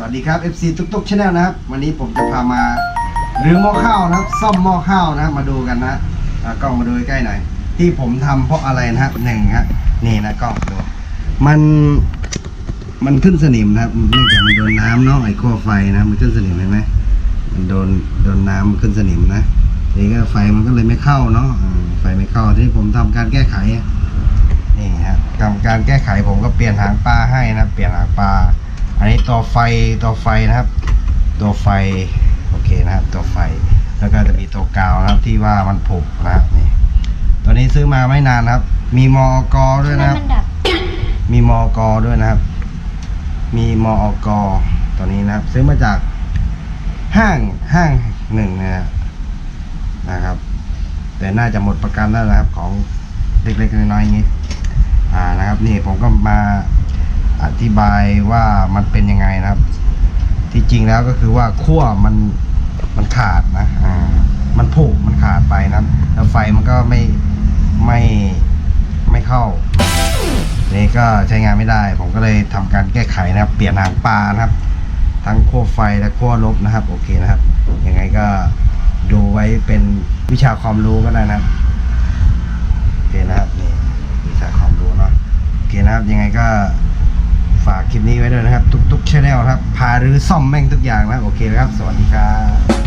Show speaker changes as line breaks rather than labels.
สวัสดีครับ FC ตุ๊กตุ๊กชาแนลนะครับ วันนี้ผมจะพามาหรือหม้อข้าวนะครับ ซ่อมหม้อข้าวนะมาดูกันนะอะกล้องมาดูใกล้หน่อยที่ผมทำเพราะอะไรนะครับหนึ่งฮะนี่นะกล้องดูมันมันขึ้นสนิมนะครับเนื่องจากมันโดนน้ำเนาะไอ้ขั้วไฟนะมันขึ้นสนิมเห็นไหมมันโดนโดนน้ำมันขึ้นสนิมนะทีนี้ก็ไฟมันก็เลยไม่เข้าเนาะอืมไฟไม่เข้าที่ผมทำการแก้ไข นี่ครับทำการแก้ไขผมก็เปลี่ยนหางปลาให้นะ เปลี่ยนหางปลา อันนี้ตัวไฟตัวไฟนะครับตัวไฟโอเคนะครับตัวไฟแล้วก็จะมีตัวกาวนะครับที่ว่ามันผุนะครับนี่ตัวนี้ซื้อมาไม่นานนะครับ มีมอกอด้วยนะครับ
มันดับ
มีมอกอด้วยนะครับ มีมอกอตัวนี้นะครับ ซื้อมาจากห้างห้างหนึ่งนะนะครับ แต่น่าจะหมดประกันแล้วนะครับของเล็กๆน้อยๆอย่างนี้อ่านะครับ นี่ผมก็มาอ ธิบายว่ามันเป็นยังไงนะครับ ที่จริงแล้วก็คือว่าขั้วมันมันขาดนะอ่ามันผุมันขาดไปนะแล้วไฟมันก็ไม่ไม่ไม่เข้านี่ก็ใช้งานไม่ได้ ผมก็เลยทำการแก้ไขนะครับ เปลี่ยนหางปลานะครับ ทั้งขั้วไฟและขั้วลบนะครับ โอเคนะครับ ยังไงก็ดูไว้เป็นวิชาความรู้ก็ได้นะครับโอเคนะครับนี่วิชาความรู้เนาะโอเคนะครับยังไงก็ ฝากคลิปนี้ไว้ด้วยนะครับ ทุกๆช anel ครับ พาหรือซ่อมแม่งทุกอย่างนะครับ โอเคนะครับ สวัสดีครับ